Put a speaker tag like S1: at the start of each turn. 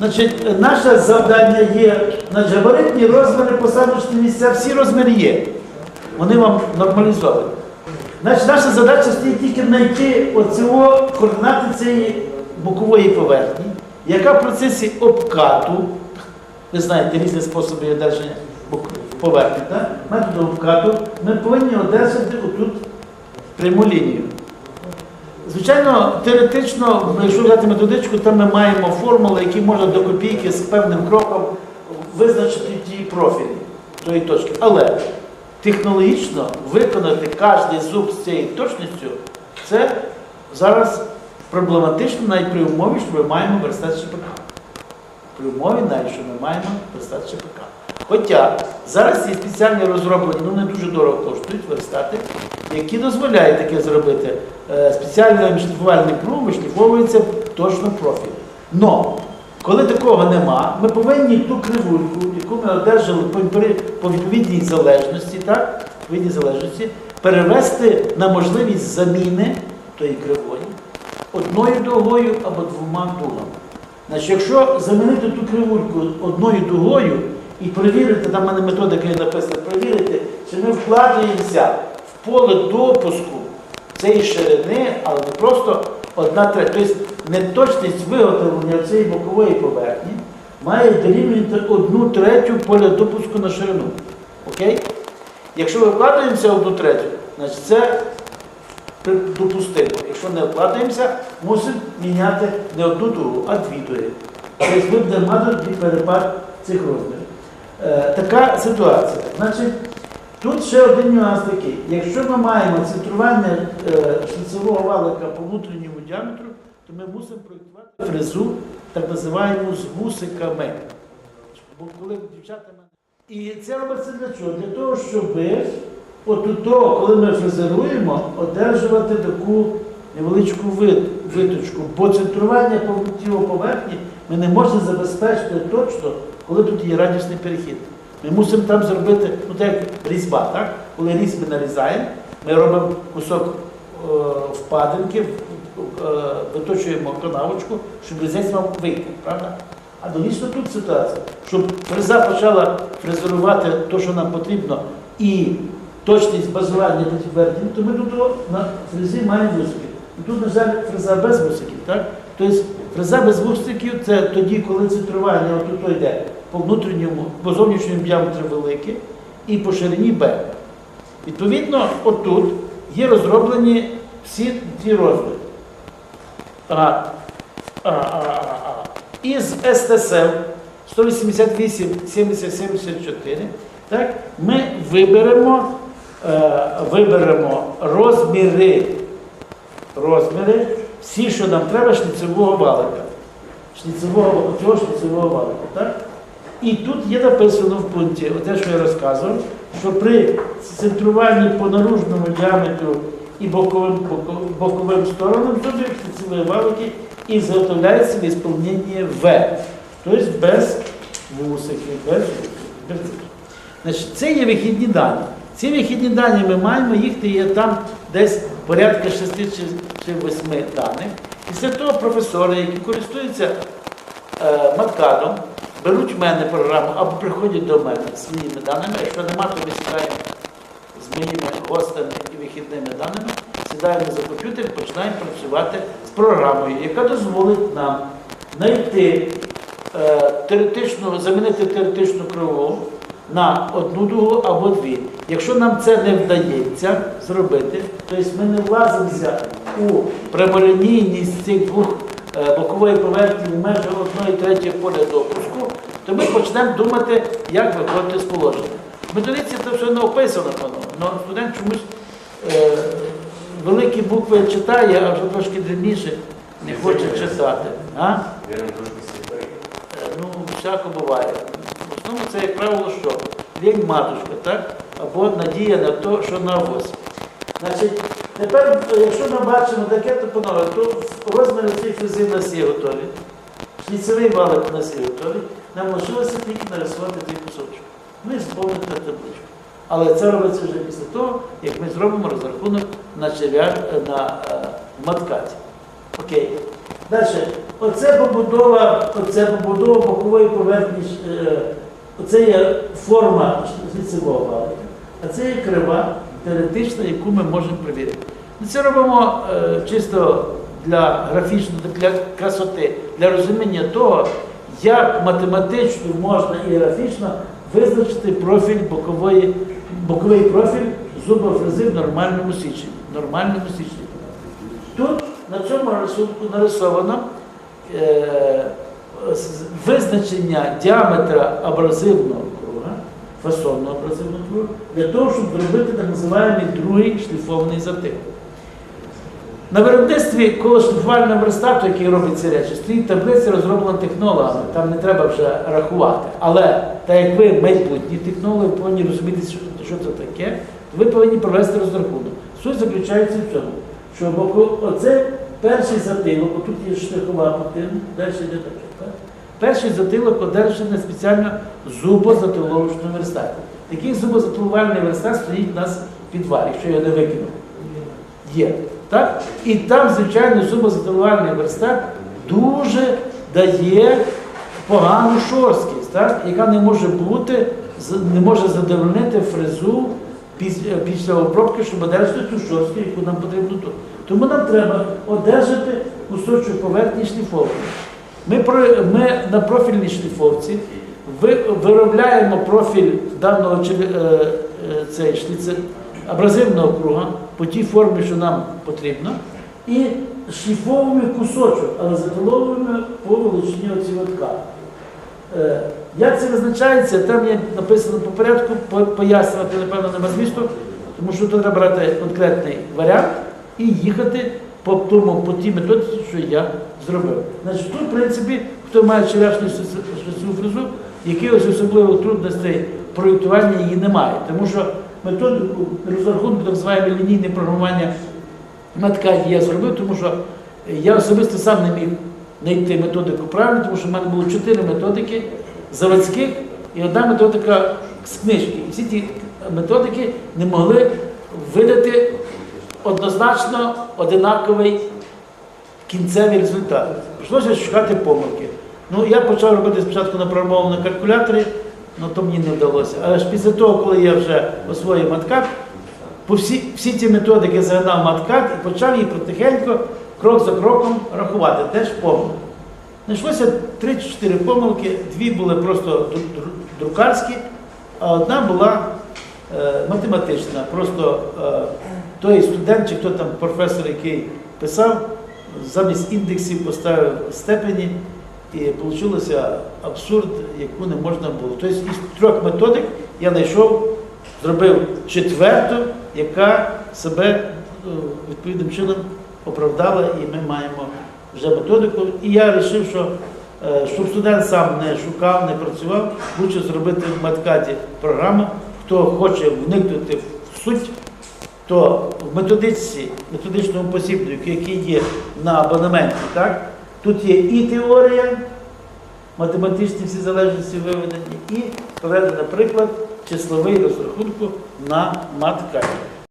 S1: Значить, наше завдання є на габаритні розміри, посадочні місця, всі розміри є. Вони вам нормалізовані. Значить, наша задача стоїть тільки знайти оцього координати цієї бокової поверхні, яка в процесі обкату, ви знаєте, різні способи одержання поверхні, так? методу обкату, ми повинні одержати отут пряму лінію. Звичайно, теоретично, якщо взяти методичку, там ми маємо формули, які можна до копійки з певним кроком визначити ті профілі тої точки. Але технологічно виконати кожен зуб з цією точністю, це зараз проблематично навіть при умові, що ми маємо верстат ШПК. При умові навіть, що ми маємо верстат ШПК. Хоча зараз є спеціальні розроблені, ну не дуже дорого коштують верстати, які дозволяють таке зробити. Е, Спеціальним шліфувальним кругом вишліфовується точно профіль. Но коли такого нема, ми повинні ту кривульку, яку ми одержали по, по відповідній залежності, так, відповідній залежності, перевести на можливість заміни тої кривої одною дугою або двома дугами. Значить, якщо замінити ту кривульку одною дугою і перевірити, там в мене методика є написана, перевірити, чи ми вкладаємося поле допуску цієї ширини, але не просто одна третя. Тобто неточність виготовлення цієї бокової поверхні має дорівнювати одну третю поля допуску на ширину. Окей? Якщо ми вкладаємося одну третю, значить це допустимо. Якщо не вкладаємося, мусимо міняти не одну дугу, а дві дуги. Тобто ми будемо мати перепад цих розмірів. Е, така ситуація. Значить, тут ще один нюанс такий. Якщо ми маємо центрування шліцевого валика по внутрішньому діаметру, то ми мусимо проєктувати фрезу, так називаємо з вусиками. Бо коли дівчата. І це робиться для чого? Для того, щоб от коли ми фрезеруємо, одержувати таку невеличку вит- виточку. Бо центрування по поверхні ми не можемо забезпечити точно, коли тут є радісний перехід. Ми мусимо там зробити, ну так як різьба, так? Коли різ ми нарізаємо, ми робимо кусок е, впадинки, е, виточуємо канавочку, щоб різець мав вийти, правда? Аналогічно тут ситуація, щоб фреза почала фрезерувати те, що нам потрібно, і точність базування на твердінь, то ми тут на фрезі маємо вусики. І тут, на жаль, фреза без вусиків. Так? Тобто фреза без вусиків це тоді, коли центрування отут йде по внутрішньому, по зовнішньому діаметру велике і по ширині Б. Відповідно, отут є розроблені всі ці розміри. А, а, а, а. Із СТСМ 188 70 74 так, ми виберемо, е, виберемо розміри, розміри, всі, що нам треба, шліцевого валика. Шліцевого, цього шліцевого валика. Так? І тут є написано в пункті, те, що я розказував, що при центруванні по наружному діаметру і боковим, боковим сторонам зубів шліцевої валики і зготовляється в ісполненні В. Тобто без вусиків, без. Значить, це є вихідні дані. Ці вихідні дані ми маємо, їх є там десь порядка 6 чи, чи 8 даних. Після того професори, які користуються е, маткадом, беруть в мене програму або приходять до мене своїми даними. Якщо нема, то ми сідаємо з моїми гостями і вихідними даними, сідаємо за комп'ютер і починаємо працювати з програмою, яка дозволить нам знайти е, теоретичну, замінити теоретичну криву на одну дугу або дві. Якщо нам це не вдається зробити, тобто ми не влазимося у прямолінійність цих двох е, бокової поверхні в межах одної третьої поля допуску, то ми почнемо думати, як виходити з положення. В методиці це все не описано, але студент чомусь е, великі букви читає, а вже трошки дрібніше не хоче читати. А? Е, Ну, всяко буває. В основному це, як правило, що? Лінь матушка, так? Або надія на те, що на. Значить, тепер, е, якщо ми бачимо таке, то панове, то розміри цих фрези в нас є готові. Шліцевий валик у нас є готовий. Нам лишилося тільки нарисувати цей кусочок. Ну і табличку. Але це робиться вже після того, як ми зробимо розрахунок на черв'як на е, маткаті. Окей. Далі. оце побудова, оце побудова бокової поверхні, е, оце є форма шліцевого валика, а це є крива теоретична, яку ми можемо перевірити. Ми це робимо е, чисто для графічної, для красоти, для розуміння того, як математично можна і графічно визначити профіль бокової, боковий профіль зуба фрези в нормальному січенні. Нормальному січенні. Тут на цьому рисунку нарисовано е, визначення діаметра абразивного круга, фасонного абразивного круга, для того, щоб зробити так називаємий другий шліфований затик. На виробництві коло шліфувального верстату, який робить ці речі, стоїть таблиця, розроблена технологами, там не треба вже рахувати. Але так як ви майбутні технологи повинні розуміти, що, це таке, то ви повинні провести розрахунок. Суть заключається в цьому, що оце перший затилок, отут є штрихова мотивна, далі йде таке. Так? Перший затилок одержаний спеціально зубозатиловочному верстаті. Такий зубозатилувальний верстат стоїть у нас в підвалі, якщо я не викинув є. Так? І там, звичайно, зубозатилувальний верстат дуже дає погану шорсткість, так? яка не може бути, не може задовольнити фрезу після, після обробки, щоб одержати ту шорсткість, яку нам потрібно тут. Тому нам треба одержати кусочок поверхні шліфовки. Ми, ми на профільній шліфовці ви- виробляємо профіль даного е, е, цей шліце, абразивного круга по тій формі, що нам потрібно, і шліфовуємо кусочок, але затиловуємо по величині оці лотка. Е, Як це визначається, там є написано по порядку, по- пояснювати, напевно, нема змісту, тому що треба брати конкретний варіант і їхати по, тому, по тій методиці, що я зробив. Значить, тут, в принципі, хто має черешню шліцеву фрезу, якихось особливих трудностей проєктування її немає. Тому що методику розрахунку так зване лінійне програмування на ткані я зробив, тому що я особисто сам не міг знайти методику правильно, тому що в мене було чотири методики заводських і одна методика з книжки. І всі ті методики не могли видати однозначно одинаковий кінцевий результат. Прийшлося шукати помилки. Ну, я почав робити спочатку на програмованому калькуляторі, але то мені не вдалося. Але ж після того, коли я вже освоїв маткат, по всі, всі ці методики загнав маткат і почав їх потихеньку, крок за кроком рахувати. Теж помилки. Знайшлося 3-4 помилки, дві були просто дру- дру- друкарські, а одна була е, математична. Просто е, той студент чи хто там професор, який писав, замість індексів поставив степені, і вийшло абсурд, яку не можна було. Тобто із трьох методик я знайшов, зробив четверту, яка себе е, відповідним чином оправдала, і ми маємо вже методику. І я вирішив, що е, щоб студент сам не шукав, не працював, лучше зробити в маткаді програму. Хто хоче вникнути в суть, то в методичці, методичному посібнику, який є на абонементі, так, тут є і теорія, математичні всі залежності виведені, і проведено приклад числовий розрахунку на маткаді.